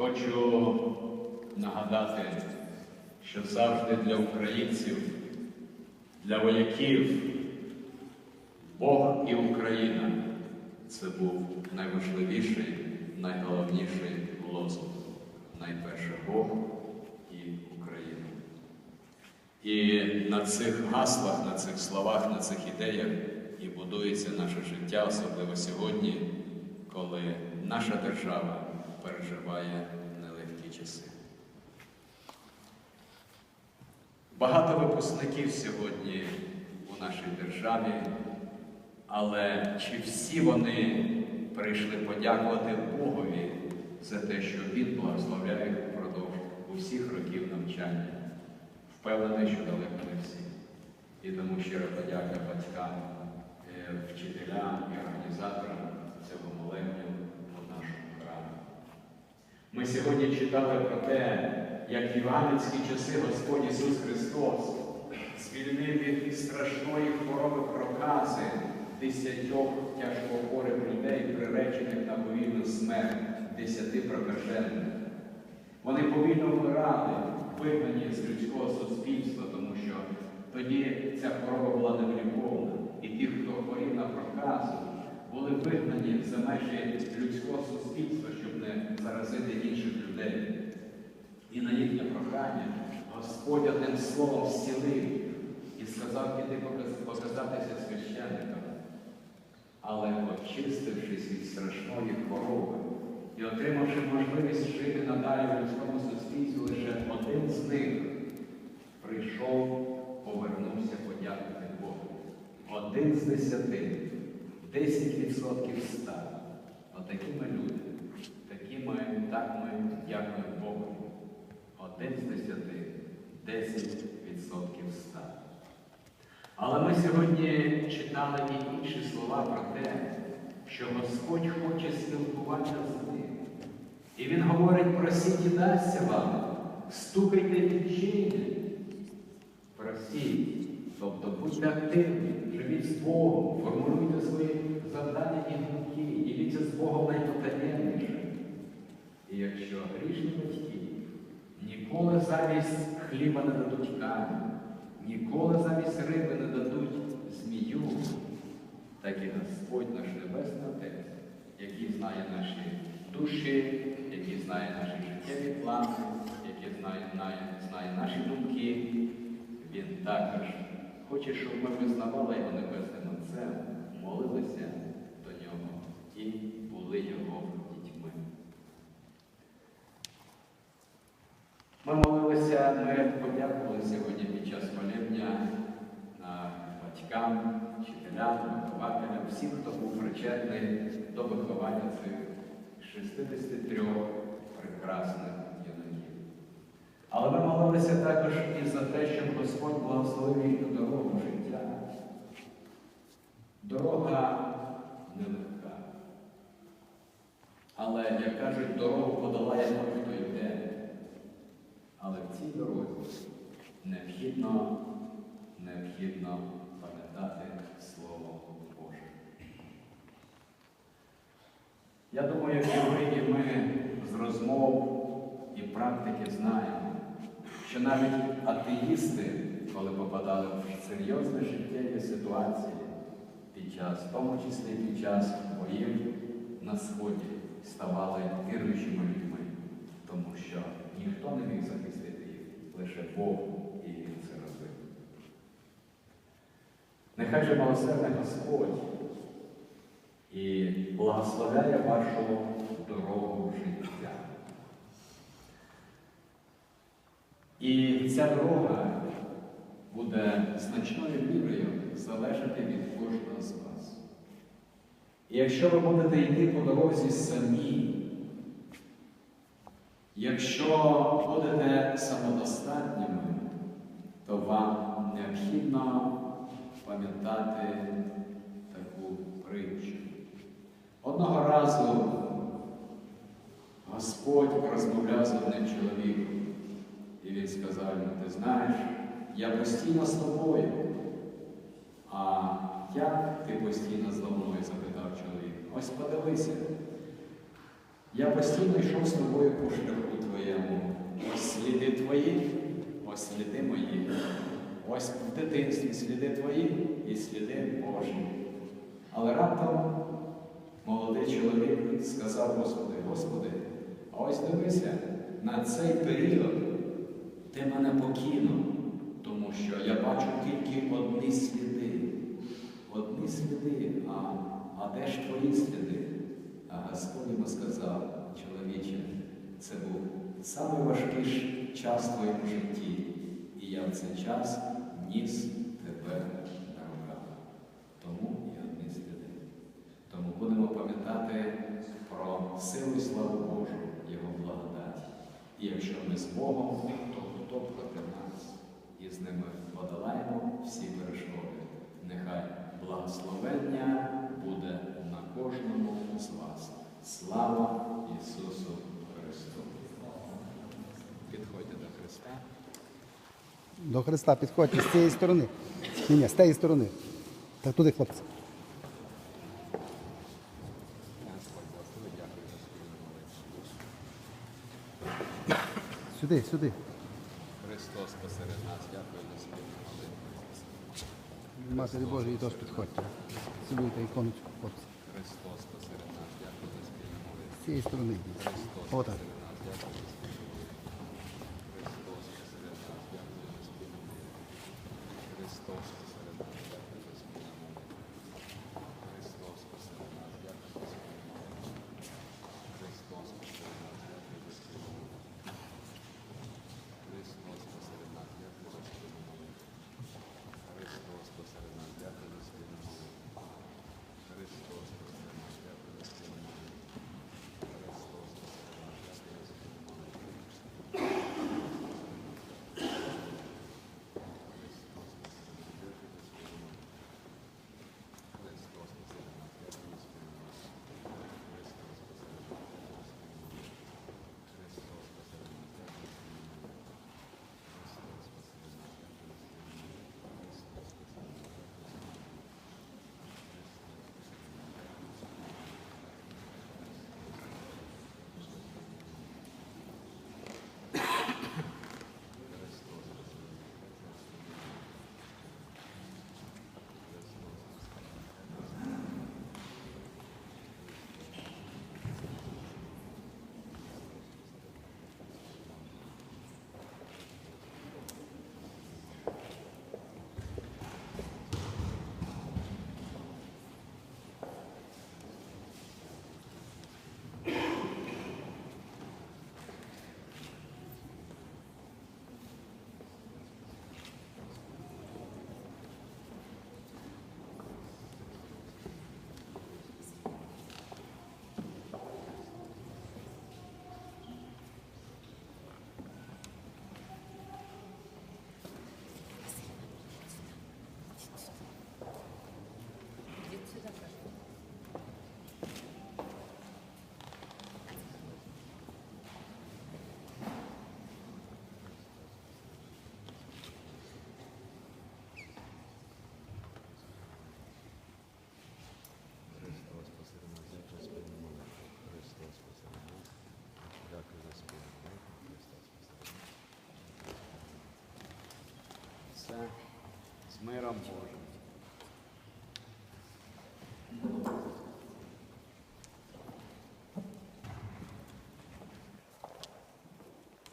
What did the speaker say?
Хочу нагадати, що завжди для українців, для вояків Бог і Україна це був найважливіший, найголовніший лозунг. Найперше Бог і Україна. І на цих гаслах, на цих словах, на цих ідеях і будується наше життя, особливо сьогодні, коли наша держава переживає нелегкі часи. Багато випускників сьогодні у нашій державі, але чи всі вони прийшли подякувати Богові за те, що Він благословляє їх впродовж усіх років навчання? Впевнений, що далеко не всі. І тому щира подяка батькам, е, вчителям і організаторам цього храмі. Ми сьогодні читали про те, як в іванівські часи Господь Ісус Христос звільнив від страшної хвороби прокази десятьох тяжкохворих людей, приречених на повільну смерть, десяти прокажених. Вони повільно вмирали, вигнані з людського суспільства, тому що тоді ця хвороба була невліковна. І ті, хто хворів на проказу, були вигнані за межі людського суспільства, щоб не заразити інших людей. І на їхнє прохання Господь одним словом зцілив і сказав піти показатися священникам. Але очистившись від страшної хвороби і отримавши можливість жити надалі в людському суспільстві, лише один з них прийшов, повернувся подякувати Богу. Один з десяти, 10% ста. Отакі ми люди, такі ми, так ми дякуємо Богу. Один з десяти, 10% ста. Але ми сьогодні читали і інші слова про те, що Господь хоче спілкуватися з ним. І Він говорить, просіть і дасться вам, стукайте і відчинять. Просіть, тобто будьте активні, живіть з Богом, формулюйте свої завдання і думки, діліться з Богом найпотаємніше. І якщо грішні батьки ніколи замість хліба не дадуть камінь, ніколи замість риби не дадуть змію, так і Господь наш Небесний Отець, який знає наші душі, який знає наші життєві плани, який знає, знає, знає наші думки, Він також хоче, щоб ми визнавали Його Небесним Отцем, молилися до Нього і були Його дітьми. Ми молилися, ми подякували сьогодні під час молебня батькам, вчителям, вихователям, всім, хто був причетний до виховання цих 63 прекрасних. Але ми молилися також і за те, щоб Господь благословив їхню дорогу життя. Дорога нелегка. Але, як кажуть, дорогу подолає той, хто йде. Але в цій дорозі необхідно, необхідно пам'ятати Слово Боже. Я думаю, ви ми з розмов і практики знаємо, що навіть атеїсти, коли попадали в серйозні життєві ситуації під час, в тому числі під час боїв на Сході, ставали віруючими людьми, тому що ніхто не міг захистити їх, лише Бог і Він це робив. Нехай же милосердний Господь і благословляє вашу дорогу життя. І ця дорога буде значною мірою залежати від кожного з вас. І якщо ви будете йти по дорозі самі, якщо будете самодостатніми, то вам необхідно пам'ятати таку притчу. Одного разу Господь розмовляв з одним чоловіком, і він сказав йому, ти знаєш, я постійно з тобою. А як ти постійно з мною? запитав чоловік. Ось подивися. Я постійно йшов з тобою по шляху твоєму. Ось сліди твої, ось сліди мої. Ось в дитинстві сліди твої і сліди Божі. Але раптом молодий чоловік сказав Господи, Господи, а ось дивися на цей період ти мене покинув, тому що я бачу тільки одні сліди. Одні сліди, а, а де ж твої сліди? А Господь йому сказав, чоловіче, це був ж час в твоєму житті, і я в цей час ніс тебе на руках. Тому і одні сліди. Тому будемо пам'ятати про силу і славу Божу, Його благодать. І якщо ми з Богом, то хто проти нас? І з ними подолаємо всі перешкоди. Нехай благословення буде на кожному з вас. Слава Ісусу Христу! Підходьте до Христа. До Христа підходьте з цієї сторони. Ні, ні, з тієї сторони. Так туди, хлопці. Сюди, сюди. Христос посеред нас, дякую за спільну молитву. Матері Божої теж підходьте. Цілуйте іконочку, хлопці. Христос посеред нас, дякую за спільну молитву. З цієї сторони. Отак. Миром Божим.